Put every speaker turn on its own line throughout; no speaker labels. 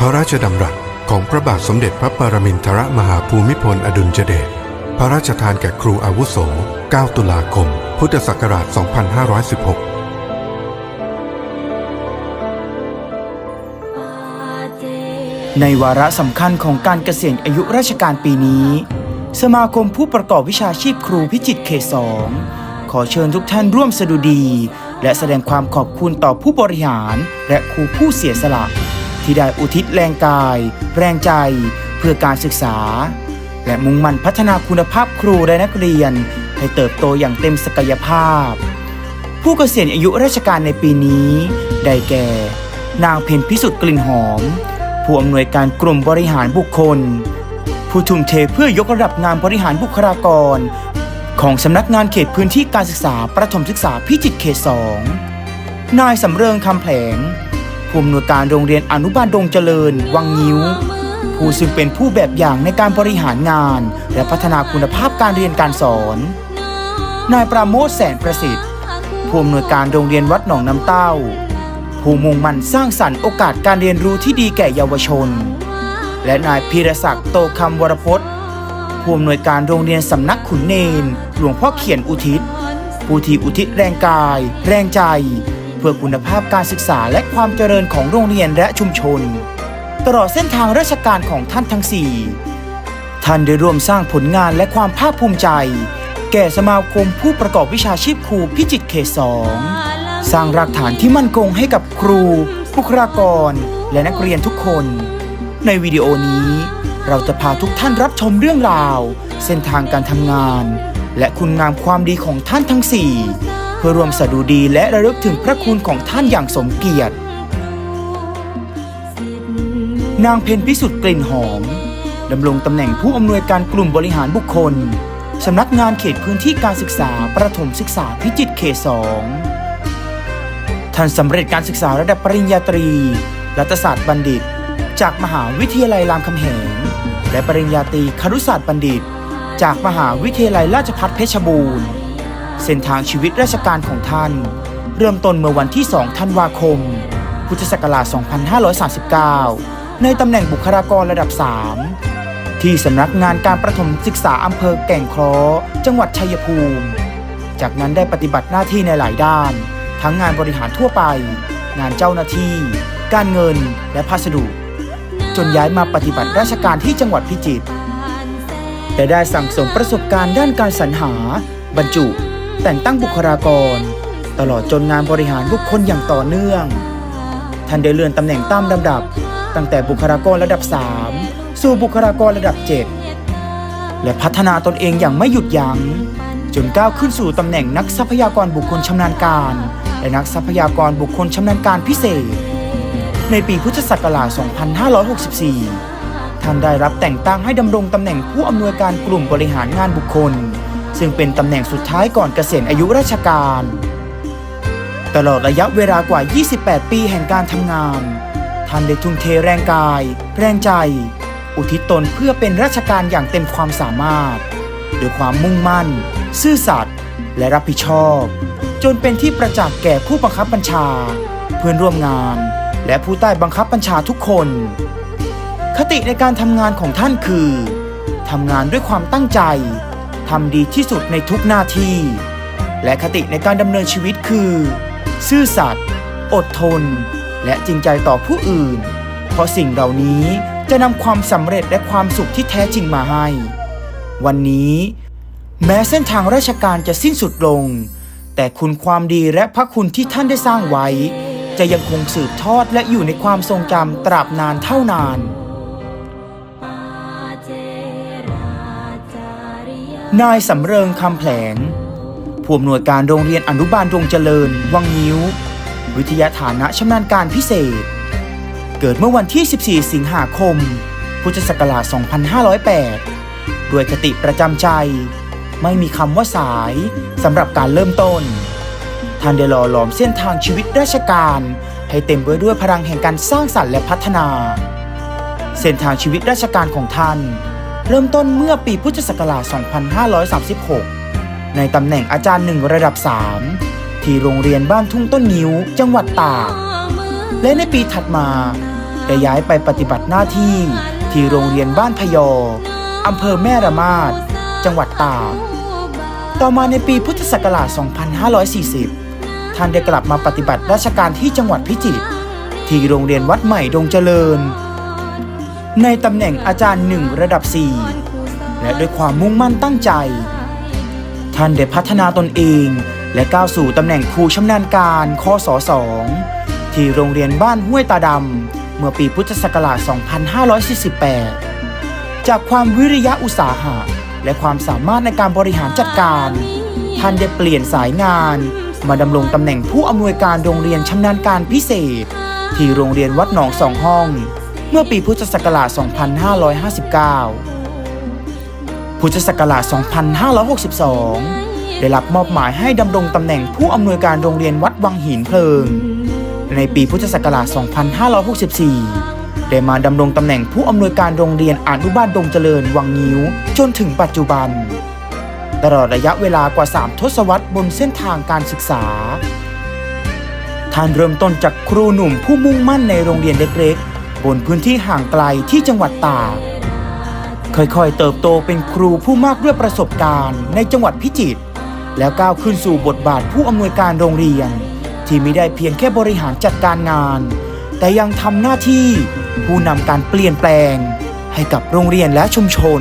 พระราชดำรัสของพระบาทสมเด็จพระปรมินทรมหาภูมิพลอดุลยเดช พระราชทานแก่ครูอาวุโส 9 ตุลาคม พุทธศักราช 2516
ในวาระสำคัญของการเกษียณอายุราชการปีนี้ สมาคมผู้ประกอบวิชาชีพครูพิจิตรเขตสองขอเชิญทุกท่านร่วมสดุดี และแสดงความขอบคุณต่อผู้บริหารและครูผู้เสียสละ ที่ได้อุทิศแรงกาย แรงใจ เพื่อการศึกษา และมุ่งมั่นพัฒนาคุณภาพครูและนักเรียน ให้เติบโตอย่างเต็มศักยภาพ ผู้เกษียณอายุราชการในปีนี้ ได้แก่ นางเพ็ญพิสุทธิ์กลิ่นหอม ผู้อำนวยการกลุ่มบริหารบุคคล ผู้ทุ่มเทเพื่อยกระดับงานบริหารบุคลากร ของสำนักงานเขตพื้นที่การศึกษาประถมศึกษาพิจิตรเขตสองนายสำเริงคำแผลง ผู้อำนวยการโรงเรียนอนุบาลดงเจริญ วังงิ้ว ผู้ซึ่งเป็นผู้แบบอย่างในการบริหารงาน และพัฒนาคุณภาพการเรียนการสอน นายปราโมทแสนประสิทธิ์ ผู้อำนวยการโรงเรียนวัดหนองน้ำเต้า ผู้มุ่งมั่นสร้างสรรค์โอกาสการเรียนรู้ที่ดีแก่เยาวชน และนายพีรศักดิ์โตคำวรพจน์ผู้อำนวยการโรงเรียนสำนักขุนเนน หลวงพ่อเขียนอุทิศ ผู้ที่อุทิศแรงกาย แรงใจ เพื่อคุณภาพการศึกษาและความเจริญของโรงเรียนและชุมชน ตลอดเส้นทางราชการของท่านทั้งสี่ท่านได้ร่วมสร้างผลงานและความภาคภูมิใจ แก่สมาคมผู้ประกอบวิชาชีพครูพิจิตรเขตสองสร้างรากฐานที่มั่นคงให้กับครู บุคลากร และนักเรียนทุกคน ในวิดีโอนี้ เราจะพาทุกท่านรับชมเรื่องราว เส้นทางการทำงาน และคุณงามความดีของท่านทั้งสี่ เพื่อรวมสดุดีและระลึกถึงพระคุณของท่านอย่างสมเกียรติ นางเพ็ญพิสุทธิ์กลิ่นหอมดำรงตำแหน่งผู้อำนวยการกลุ่มบริหารบุคคลสำนักงานเขตพื้นที่การศึกษา ประถมศึกษาพิจิตรเขตสองท่านสำเร็จการศึกษาระดับปริญญาตรี รัฐศาสตร์บัณฑิต จากมหาวิทยาลัยรามคำแหง และปริญญาตรีครุศาสตร์บัณฑิต จากมหาวิทยาลัยราชภัฏเพชรบูรณ์ เส้นทางชีวิตราชการของท่าน เริ่มต้นเมื่อวันที่ 2 ธันวาคม พุทธศักราช 2539 ในตำแหน่งบุคลากรระดับ 3 ที่สำนักงานการประถมศึกษาอำเภอแก่งคราะห์จังหวัดชัยภูมิ จากนั้นได้ปฏิบัติหน้าที่ในหลายด้าน ทั้งงานบริหารทั่วไป งานเจ้าหน้าที่ การเงิน และพัสดุ จนย้ายมาปฏิบัติราชการที่จังหวัดพิจิตรและได้สั่งสมประสบการณ์ด้านการสรรหา บรรจุ แต่งตั้งบุคลากร ตลอดจนงานบริหารบุคคลอย่างต่อเนื่อง ท่านได้เลื่อนตำแหน่งตามลำดับ ตั้งแต่บุคลากรระดับ 3 สู่บุคลากรระดับ 7 และพัฒนาตนเองอย่างไม่หยุดยัง้ง จนก้าวขึ้นสู่ตำแหน่งนักทรัพยากรบุคคลชำนาญการ และนักทรัพยากรบุคคลชำนาญการพิเศษ ในปีพุทธศักราช 2564 ท่านได้รับแต่งตั้งให้ดำรงตำแหน่งผู้อำนวยการกลุ่มบริหารงานบุคคล ซึ่งเป็นตำแหน่งสุดท้ายก่อนเกษียณอายุราชการ ตลอดระยะเวลากว่า 28 ปีแห่งการทำงาน ท่านได้ทุ่มเทแรงกาย แรงใจ อุทิศตนเพื่อเป็นราชการอย่างเต็มความสามารถ ด้วยความมุ่งมั่น ซื่อสัตย์และรับผิดชอบ จนเป็นที่ประจักษ์แก่ผู้บังคับบัญชา เพื่อนร่วมงาน และผู้ใต้บังคับบัญชาทุกคน คติในการทำงานของท่านคือทำงานด้วยความตั้งใจ ทำดีที่สุดในทุกหน้าที่ และคติในการดำเนินชีวิตคือ ซื่อสัตย์อดทน และจริงใจต่อผู้อื่น เพราะสิ่งเหล่านี้จะนำความสำเร็จและความสุขที่แท้จริงมาให้ วันนี้ แม้เส้นทางราชการจะสิ้นสุดลง แต่คุณความดีและพระคุณที่ท่านได้สร้างไว้ จะยังคงสืบทอดและอยู่ในความทรงจำตราบนานเท่านาน นายสำเริงคำแผลงผู้อำนวยการโรงเรียนอนุบาลดวงเจริญ วังนิ้ว วิทยาฐานะชำนาญการพิเศษ เกิดเมื่อวันที่ 14 สิงหาคม พุทธศักราช 2508 ด้วยคติประจำใจ ไม่มีคำว่าสายสำหรับการเริ่มต้น ท่านได้หล่อหลอมเส้นทางชีวิตราชการ ให้เต็มไปด้วยพลังแห่งการสร้างสรรค์และพัฒนา เส้นทางชีวิตราชการของท่าน เริ่มต้นเมื่อปีพุทธศักราช 2536 ในตำแหน่งอาจารย์หนึ่งระดับ 3 ที่โรงเรียนบ้านทุ่งต้นงิ้ว จังหวัดตาก และในปีถัดมาได้ย้ายไปปฏิบัติหน้าที่ที่โรงเรียนบ้านพยออำเภอแม่ระมาด จังหวัดตาก ต่อมาในปีพุทธศักราช 2540 ท่านได้กลับมาปฏิบัติราชการที่จังหวัดพิจิตร ที่โรงเรียนวัดใหม่ดงเจริญ ในตำแหน่งอาจารย์หนึ่งระดับ 4 และด้วยความมุ่งมั่นตั้งใจ ท่านได้พัฒนาตนเอง และก้าวสู่ตำแหน่งครูชำนาญการคศ2ที่โรงเรียนบ้านห้วยตาดำเมื่อปีพุทธศักราช 2548 จากความวิริยะอุตสาหะ และความสามารถในการบริหารจัดการ ท่านได้เปลี่ยนสายงาน มาดำรงตำแหน่งผู้อำนวยการโรงเรียนชำนาญการพิเศษ ที่โรงเรียนวัดหนองสองห้อง เมื่อปีพุทธศักราช 2559 พุทธศักราช 2562 ได้รับมอบหมายให้ดำรงตำแหน่งผู้อำนวยการโรงเรียนวัดวังหินเพลิง ในปีพุทธศักราช 2564 ได้มาดำรงตำแหน่งผู้อำนวยการโรงเรียนอนุบาลดงเจริญวังงิ้วจนถึงปัจจุบัน ตลอดระยะเวลากว่า 3 ทศวรรษบนเส้นทางการศึกษาท่านเริ่มต้นจากครูหนุ่มผู้มุ่งมั่นในโรงเรียนเล็กๆ บนพื้นที่ห่างไกลที่จังหวัดตากค่อยๆเติบโตเป็นครูผู้มากด้วยประสบการณ์ในจังหวัดพิจิตรแล้วก้าวขึ้นสู่บทบาทผู้อำนวยการโรงเรียน ที่ไม่ได้เพียงแค่บริหารจัดการงาน แต่ยังทำหน้าที่ผู้นำการเปลี่ยนแปลง ให้กับโรงเรียนและชุมชน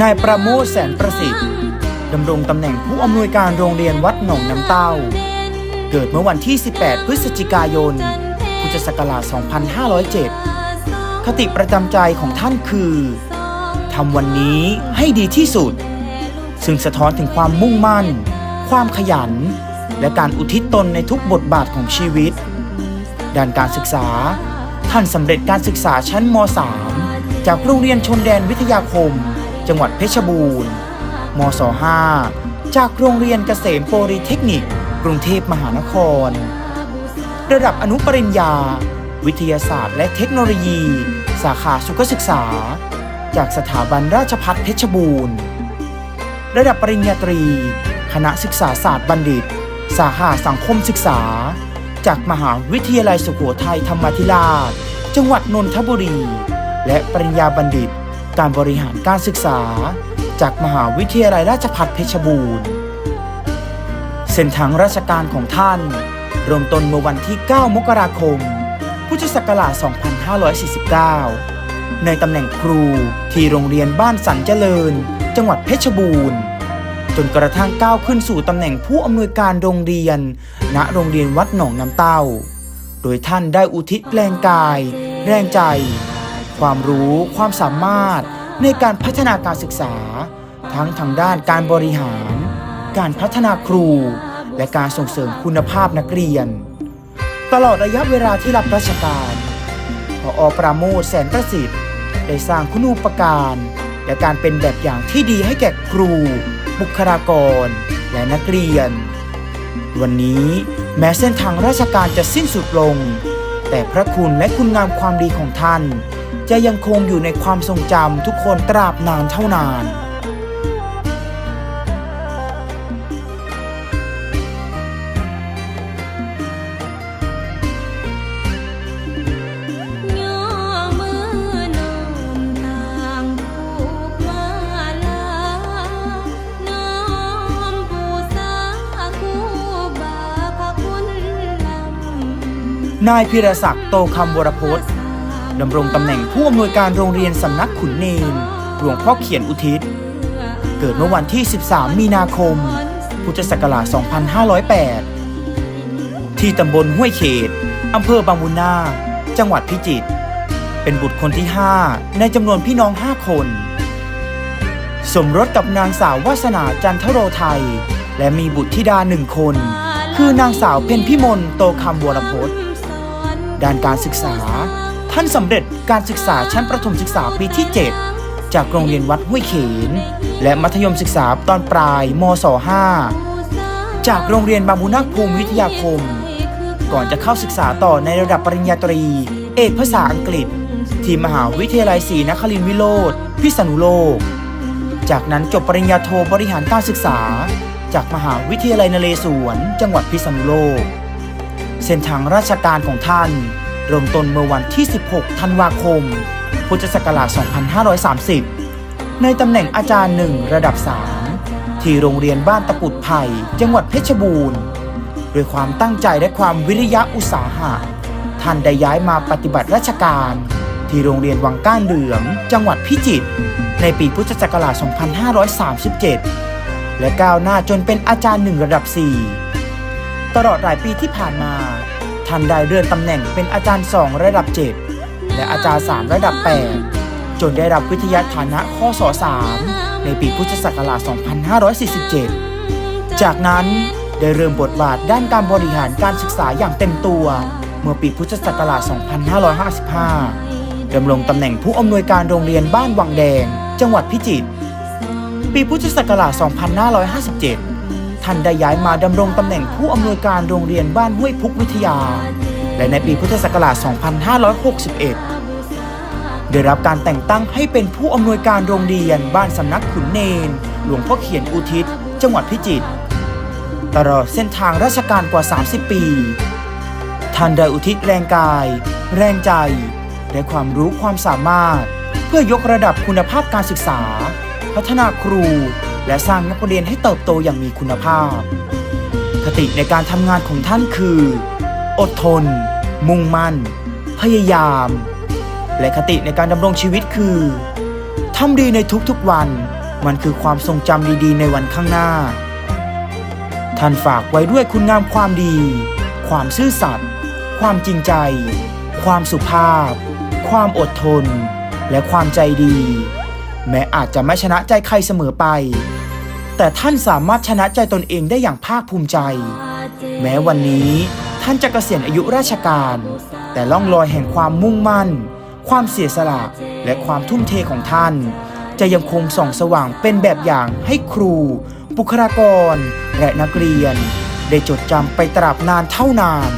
นายประโมทแสนประสิทธิ์ ดำรงตำแหน่งผู้อำนวยการโรงเรียนวัดหนองน้ำเต้า เกิดเมื่อวันที่ 18 พฤศจิกายน พุทธศักราช 2507 คติประจำใจของท่านคือทำวันนี้ให้ดีที่สุด ซึ่งสะท้อนถึงความมุ่งมั่น ความขยัน และการอุทิศตนในทุกบทบาทของชีวิต ด้านการศึกษา ท่านสำเร็จการศึกษาชั้นม .3 จากโรงเรียนชนแดนวิทยาคม จังหวัดเพชรบูรณ์ มศ5จากโรงเรียนเกษมโปริเทคนิค กรุงเทพมหานคร ระดับอนุปริญญา วิทยาศาสตร์และเทคโนโลยี สาขาสุขศึกษา จากสถาบันราชภัฏเพชรบูรณ์ ระดับปริญญาตรี คณะศึกษาศาสตร์บัณฑิต สาขาสังคมศึกษา จากมหาวิทยาลัยสุโขทัยธรรมาธิราช จังหวัดนนทบุรี และปริญญาบัณฑิต การบริหารการศึกษา จากมหาวิทยาลัยราชภัฏเพชรบูรณ์ เส้นทางราชการของท่านเริ่มต้นเมื่อวันที่ 9 มกราคม พุทธศักราช 2549 ในตำแหน่งครูที่โรงเรียนบ้านสันเจริญ จังหวัดเพชรบูรณ์ จนกระทั่งก้าวขึ้นสู่ตำแหน่งผู้อำนวยการโรงเรียน ณ โรงเรียนวัดหนองน้ำเต้า โดยท่านได้อุทิศแรงกาย แรงใจ ความรู้ ความสามารถในการพัฒนาการศึกษา ทั้งทางด้านการบริหาร การพัฒนาครู และการส่งเสริมคุณภาพนักเรียน ตลอดระยะเวลาที่รับราชการพออปราโมทแสนประสิทธิ์ ได้สร้างคุณูปการ และการเป็นแบบอย่างที่ดีให้แก่ครู บุคลากร และนักเรียน วันนี้แม้เส้นทางราชการจะสิ้นสุดลง แต่พระคุณและคุณงามความดีของท่าน จะยังคงอยู่ในความทรงจำทุกคนตราบนานเท่านาน
นา
ยพิรศักดิ์โตคำวรพจน์ดำรงตำแหน่งผู้อำนวยการโรงเรียนสำนักขุนเนนหลวงพ่อเขียนอุทิศ เกิดเมื่อวันที่ 13 มีนาคม พุทธศักราช 2508 ที่ตำบลห้วยเขตอำเภอบางบุญนาจังหวัดพิจิตร เป็นบุตรคนที่ 5 ในจำนวนพี่น้อง 5 คน สมรสกับนางสาววาสนาจันทโรไทย และมีบุตรธิดาหนึ่งคน คือนางสาวเพ็ญพิมลโตคำวรพจน์ ด้านการศึกษา ท่านสำเร็จการศึกษาชั้นประถมศึกษาปีที่ 7 จากโรงเรียนวัดห้วยเขน และมัธยมศึกษาตอนปลายมศ5จากโรงเรียนบางบุนักภูมิวิทยาคม ก่อนจะเข้าศึกษาต่อในระดับปริญญาตรี เอกภาษาอังกฤษ ที่มหาวิทยาลัยศรีนครินทรวิโรธพิษณุโลก จากนั้นจบปริญญาโทบริหารการศึกษา จากมหาวิทยาลัยนเรศวร จังหวัดพิษณุโลก เส้นทางราชการของท่าน เริ่มต้นเมื่อวันที่ 16 ธันวาคม พุทธศักราช 2530 ในตำแหน่งอาจารย์หนึ่งระดับ 3 ที่โรงเรียนบ้านตะกุดไผ่จังหวัดเพชรบูรณ์ด้วยความตั้งใจและความวิริยะอุตสาหะ ท่านได้ย้ายมาปฏิบัติราชการ ที่โรงเรียนวังก้านเหลือง จังหวัดพิจิตรในปีพุทธศักราช 2537 และก้าวหน้าจนเป็นอาจารย์หนึ่งระดับ 4 ตลอดหลายปีที่ผ่านมาท่านได้เลื่อนตำแหน่งเป็นอาจารย์ 2 ระดับ 7 และอาจารย์ 3 ระดับ 8 จนได้รับวิทยาฐานะข้อสอ3ในปีพุทธศักราช 2547 จากนั้นได้เริ่มบทบาทด้านการบริหารการศึกษาอย่างเต็มตัว เมื่อปีพุทธศักราช 2555 ดำรงตำแหน่งผู้อำนวยการโรงเรียนบ้านวังแดง จังหวัดพิจิตร ปีพุทธศักราช 2557 ท่านได้ย้ายมาดำรงตำแหน่งผู้อำนวยการโรงเรียนบ้านห้วยพุกวิทยา และในปีพุทธศักราช 2561 ได้รับการแต่งตั้งให้เป็นผู้อำนวยการโรงเรียนบ้านสำนักขุนเนน หลวงพ่อเขียนอุทิศ จังหวัดพิจิตร ตลอดเส้นทางราชการกว่า 30 ปี ท่านได้อุทิศแรงกาย แรงใจ และความรู้ความสามารถ เพื่อยกระดับคุณภาพการศึกษา พัฒนาครู และสร้างนักเรียนให้เติบโตอย่างมีคุณภาพ คติในการทำงานของท่านคือ อดทน มุ่งมั่น พยายาม และคติในการดำรงชีวิตคือทำดีในทุกๆวัน มันคือความทรงจำดีๆ ในวันข้างหน้า ท่านฝากไว้ด้วยคุณงามความดี ความซื่อสัตย์ ความจริงใจ ความสุภาพ ความอดทน และความใจดี แม้อาจจะไม่ชนะใจใครเสมอไป แต่ท่านสามารถชนะใจตนเองได้อย่างภาคภูมิใจ แม้วันนี้ท่านจะเกษียณอายุราชการ แต่ล่องลอยแห่งความมุ่งมั่น ความเสียสละและความทุ่มเทของท่าน จะยังคงส่องสว่างเป็นแบบอย่างให้ครู บุคลากร และนักเรียน ได้จดจำไปตราบนานเท่านาน